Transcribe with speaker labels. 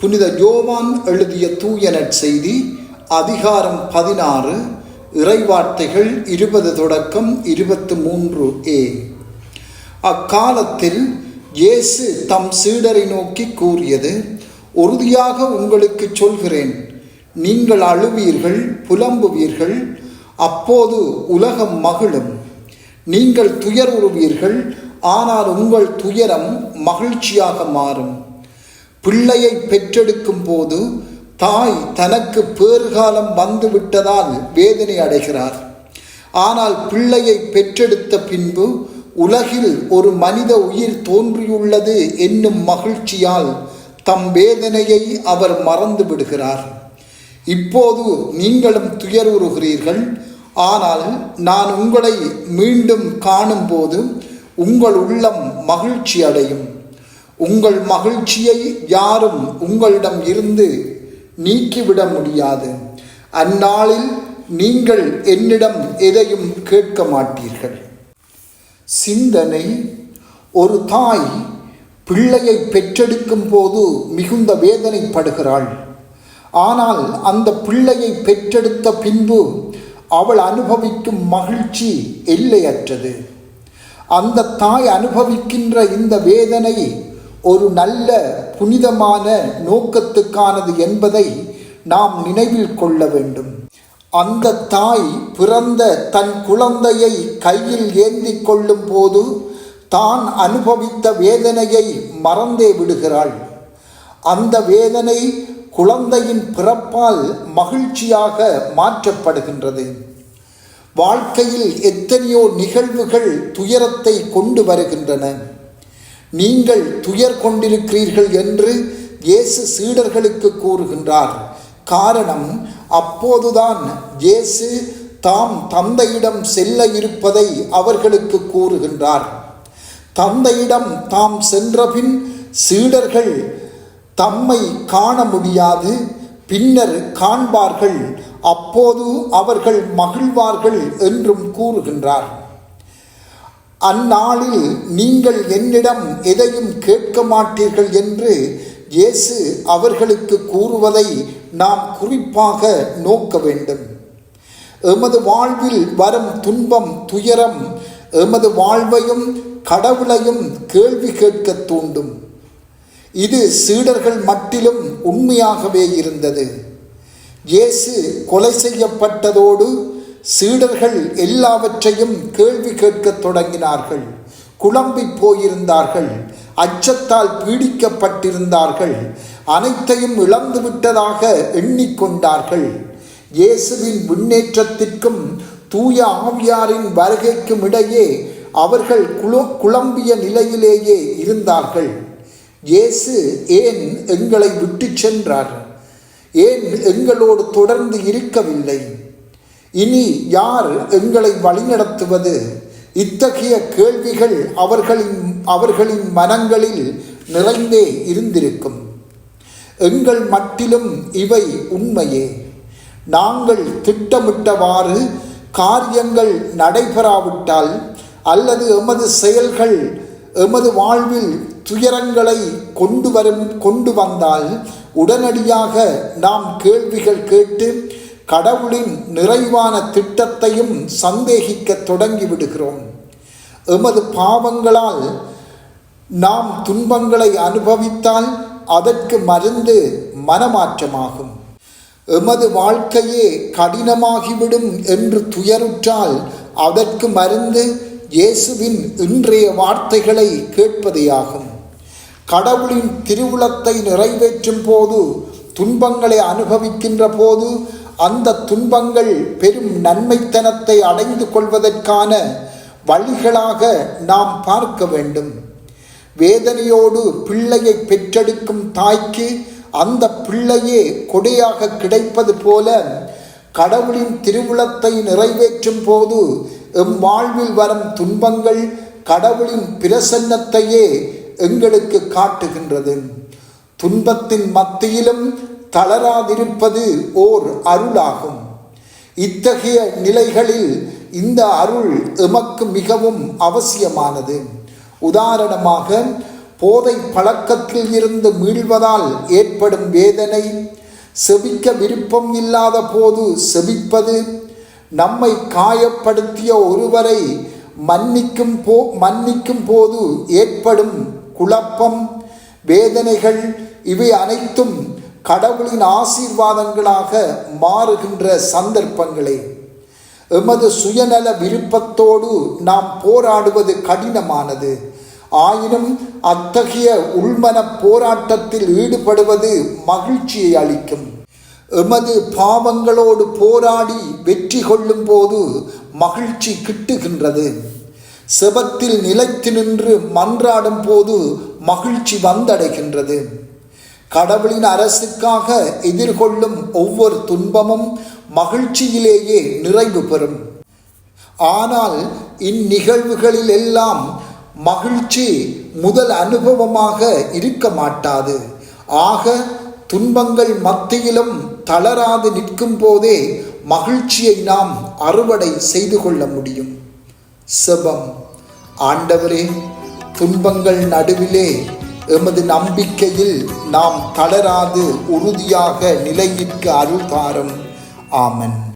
Speaker 1: புனித யோவான் எழுதிய தூய செய்தி அதிகாரம் பதினாறு இறைவார்த்தைகள் இருபது தொடக்கம் இருபத்து மூன்று ஏ. அக்காலத்தில் இயேசு தம் சீடரை நோக்கி கூறியது உறுதியாக உங்களுக்கு சொல்கிறேன் நீங்கள் அழுவீர்கள் புலம்புவீர்கள் அப்போது உலகம் மகிழும். நீங்கள் துயர் உறுவீர்கள் ஆனால் உங்கள் துயரம் மகிழ்ச்சியாக மாறும். பிள்ளையை பெற்றெடுக்கும் போது தாய் தனக்கு பேர்காலம் வந்துவிட்டதால் வேதனை அடைகிறார். ஆனால் பிள்ளையை பெற்றெடுத்த பின்பு உலகில் ஒரு மனித உயிர் தோன்றியுள்ளது என்னும் மகிழ்ச்சியால் தம் வேதனையை அவர் மறந்து விடுகிறார். இப்போது நீங்களும் துயருறுகிறீர்கள். ஆனால் நான் உங்களை மீண்டும் காணும்போது உங்கள் உள்ளம் மகிழ்ச்சி அடையும். உங்கள் மகிழ்ச்சியை யாரும் உங்களிடம் இருந்து நீக்கிவிட முடியாது. அந்நாளில் நீங்கள் என்னிடம் எதையும் கேட்க மாட்டீர்கள். சிந்தனை ஒரு தாய் பிள்ளையை பெற்றெடுக்கும் போது மிகுந்த வேதனைப்படுகிறாள். ஆனால் அந்த பிள்ளையை பெற்றெடுத்த பின்பு அவள் அனுபவிக்கும் மகிழ்ச்சி எல்லையற்றது. அந்த தாய் அனுபவிக்கின்ற இந்த வேதனை ஒரு நல்ல புனிதமான நோக்கத்துக்கானது என்பதை நாம் நினைவில் கொள்ள வேண்டும். அந்த தாய் பிறந்த தன் குழந்தையை கையில் ஏந்தி கொள்ளும் போது தான் அனுபவித்த வேதனையை மறந்தே விடுகிறாள். அந்த வேதனை குழந்தையின் பிறப்பால் மகிழ்ச்சியாக மாற்றப்படுகின்றது. வாழ்க்கையில் எத்தனையோ நிகழ்வுகள் துயரத்தை கொண்டு வருகின்றன. நீங்கள் துயர் கொண்டிருக்கிறீர்கள் என்று இயேசு சீடர்களுக்கு கூறுகின்றார். காரணம் அப்போதுதான் இயேசு தாம் தந்தையிடம் செல்ல இருப்பதை அவர்களுக்கு கூறுகின்றார். தந்தையிடம் தாம் சென்றபின் சீடர்கள் தம்மை காண முடியாது பின்னர் காண்பார்கள் அப்போது அவர்கள் மகிழ்வார்கள் என்றும் கூறுகின்றார். அந்நாளில் நீங்கள் என்னிடம் எதையும் கேட்க மாட்டீர்கள் என்று இயேசு அவர்களுக்கு கூறுவதை நாம் குறிப்பாக நோக்க வேண்டும். எமது வாழ்வில் வரும் துன்பம் துயரம் எமது வாழ்வையும் கடவுளையும் கேள்வி கேட்க தூண்டும். இது சீடர்கள் மட்டிலும் உண்மையாகவே இருந்தது. இயேசு கொலை செய்யப்பட்டதோடு சீடர்கள் எல்லாவற்றையும் கேள்வி கேட்கத் தொடங்கினார்கள். குழம்பி போயிருந்தார்கள். அச்சத்தால் பீடிக்கப்பட்டிருந்தார்கள். அனைத்தையும் இழந்து விட்டதாக எண்ணிக்கொண்டார்கள் இயேசுவின் முன்னேற்றத்திற்கும் தூய ஆவியாரின் வருகைக்கும் இடையே அவர்கள் குழு குழம்பிய நிலையிலேயே இருந்தார்கள். இயேசு ஏன் எங்களை விட்டு சென்றார்? ஏன் எங்களோடு தொடர்ந்து இருக்கவில்லை? இனி யார் எங்களை வழிநடத்துவது? இத்தகைய கேள்விகள் அவர்களின் அவர்களின் மனங்களில் நிறைந்தே இருந்திருக்கும். எங்கள் மட்டிலும் இவை உண்மையே. நாங்கள் திட்டமிட்டவாறு காரியங்கள் நடைபெறாவிட்டால் அல்லது எமது செயல்கள் எமது வாழ்வில் துயரங்களை கொண்டு வரும் கொண்டு வந்தால் உடனடியாக நாம் கேள்விகள் கேட்டு கடவுளின் நிறைவான திட்டத்தையும் சந்தேகிக்க தொடங்கிவிடுகிறோம். எமது பாவங்களால் நாம் துன்பங்களை அனுபவித்தால் அதற்கு மருந்து மனமாற்றமாகும். எமது வாழ்க்கையே கடினமாகிவிடும் என்று துயருற்றால் அதற்கு மருந்து இயேசுவின் இன்றைய வார்த்தைகளை கேட்பதேயாகும். கடவுளின் திருவுளத்தை நிறைவேற்றும் போது துன்பங்களை அனுபவிக்கின்ற போது அந்த துன்பங்கள் பெரும் நன்மைத்தனத்தை அடைந்து கொள்வதற்கான வழிகளாக நாம் பார்க்க வேண்டும். வேதனையோடு பிள்ளையை பெற்றெடுக்கும் தாய்க்கு அந்த பிள்ளையே கொடையாக கிடைப்பது போல கடவுளின் திருவுளத்தை நிறைவேற்றும் போது எம் வாழ்வில் வரும் துன்பங்கள் கடவுளின் பிரசன்னத்தையே எங்களுக்கு காட்டுகின்றது. துன்பத்தின் மத்தியிலும் தளராதிருப்பது ஓர் அருளாகும். இத்தகைய நிலைகளில் இந்த அருள் எமக்கு மிகவும் அவசியமானது. உதாரணமாக போதை பழக்கத்தில் இருந்து மீள்வதால் ஏற்படும் வேதனை செபிக்க விருப்பம் இல்லாத போது செபிப்பது நம்மை காயப்படுத்திய ஒருவரை மன்னிக்கும் போ மன்னிக்கும் போது ஏற்படும் குழப்பம் வேதனைகள் இவை அனைத்தும் கடவுளின் ஆசீர்வாதங்களாக மாறுகின்ற சந்தர்ப்பங்களே. எமது சுயநல விருப்பத்தோடு நாம் போராடுவது கடினமானது. ஆயினும் அத்தகைய உள்மன போராட்டத்தில் ஈடுபடுவது மகிழ்ச்சியை அளிக்கும். எமது பாவங்களோடு போராடி வெற்றி கொள்ளும் போது மகிழ்ச்சி கிட்டுகின்றது. செபத்தில் நிலைத்து நின்று மன்றாடும் போது மகிழ்ச்சி வந்தடைகின்றது. கடவுளின் அரசுக்காக எதிர்கொள்ளும் ஒவ்வொரு துன்பமும் மகிழ்ச்சியிலேயே நிறைவு பெறும். ஆனால் இந்நிகழ்வுகளில் எல்லாம் மகிழ்ச்சி முதல் அனுபவமாக இருக்க மாட்டாது. ஆக துன்பங்கள் மத்தியிலும் தளராது நிற்கும் போதே மகிழ்ச்சியை நாம் அறுவடை செய்து கொள்ள முடியும். செபம். ஆண்டவரே துன்பங்கள் நடுவிலே எமது நம்பிக்கையில் நாம் தளராது உறுதியாக நிலை நிற்க அருள் தாரும் ஆமன்.